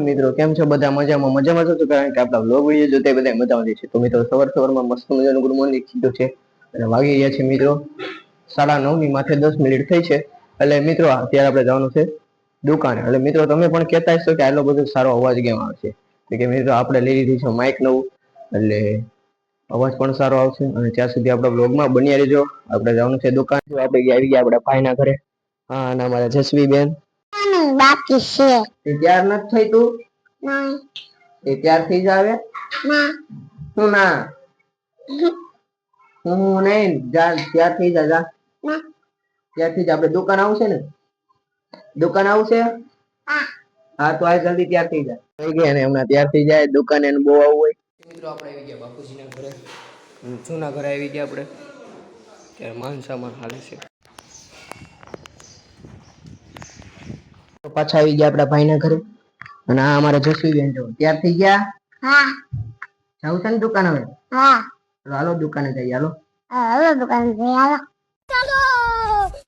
મિત્રો, કેમ છો? બધા મજામાં? મજામાં છો કારણ કે આપણા બ્લોગ વીડિયો જોતા બધા મજામાં છે. તો મિત્રો સવાર સવારમાં મસ્ત મજાનું ગુડ મોર્નિંગ કીધું છે અને વાગી ગયા છે મિત્રો સાડા નવની માથે દસ મિનિટ થઈ છે. એટલે મિત્રો અત્યારે આપણે જવાનું છે દુકાને. એટલે મિત્રો, તમે પણ કહેતા હશો કે આટલો બધો સારો અવાજ કેમ આવશે તો કે મિત્રો, આપણે લઈ લીધી છે માઇક નવું. એટલે અવાજ પણ સારો આવશે અને ત્યાં સુધી આપણા બ્લોગમાં બન્યા રહેજો. આપણે જવાનું છે દુકાન. આપણે આવી ગયા આપણા ભાઈના ઘરે. હા, અને અમારા જસવી બેન નાનું બાકી છે. તે ત્યાર નથી થઈ તું? ના. એ ત્યાર થઈ જાવે ના. તું ના? હું નહીં. જા ત્યાર થઈ જા જા. ના. ત્યારથી જ આપણે દુકાન આવશે ને? દુકાન આવશે? હા. હા તો આ જલ્દી તૈયાર થઈ જાય થઈ ગયા ને હમણાં તૈયાર થઈ જાય. દુકાને એને બહુ આવવું હોય. મિત્રો આપણે આવી ગયા બાપુજીના ઘરે. જૂના ઘરે આવી ગયા આપણે. ત્યારે માન સામાન હાલે છે. પાછા આવી ગયા આપણા ભાઈના ઘરે. અને આ અમારા જસવી બેન જો તૈયાર થઈ ગયા? હા. જાવું છે ને દુકાન હવે? હા. હાલો દુકાને જઈએ હાલો. હાલો દુકાન જઈ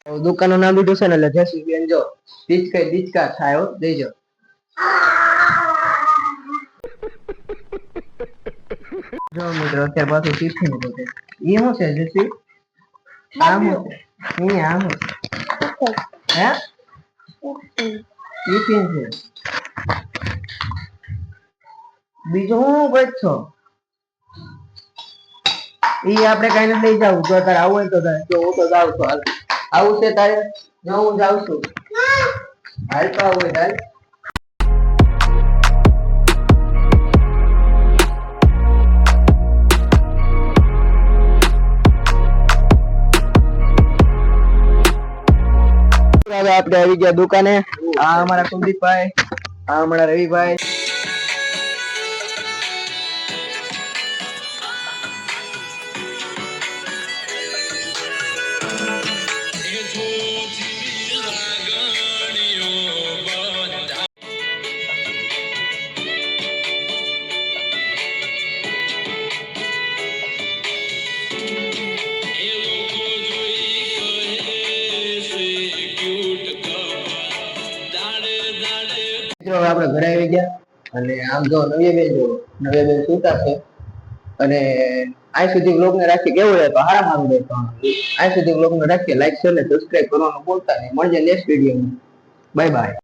તો દુકાનનું નામ લીધું છે ને એટલે જસવી બેન જો ડીચકા ડીચકા થાય દેજો. જો મિત્રો અત્યારે પાછું ટિફિન છે. એ શું છે જસવી આમ હું છે? આમ હે? ટિફિન છે. બીજું હું છો? એ આપણે કઈ નથી લઈ જવું. જો તારે આવું હોય તો તારે, જો હું તો જાઉં છું હાલ. આવું છે તારે? જો હું જાઉં છું. હાલ તો આવું હોય હવે આપણે આવી ગયા દુકાને. આ અમારા કુલદીપભાઈ આ અમારા રવિભાઈ. મિત્રો આપણે ઘરે આવી ગયા અને આમ જો નવ્યબેન જો નવ્યબેન સુતા છે. અને આ સુધી વ્લોગ ને રાખીએ, કેવું રહે? તો હારા મારું રહે પણ આ સુધી વ્લોગ ને રાખીએ લાઈક શેર ને સબસ્ક્રાઇબ કરવાનું બોલતા નહીં. મળજે નેક્સ્ટ વિડીયોમાં બાય બાય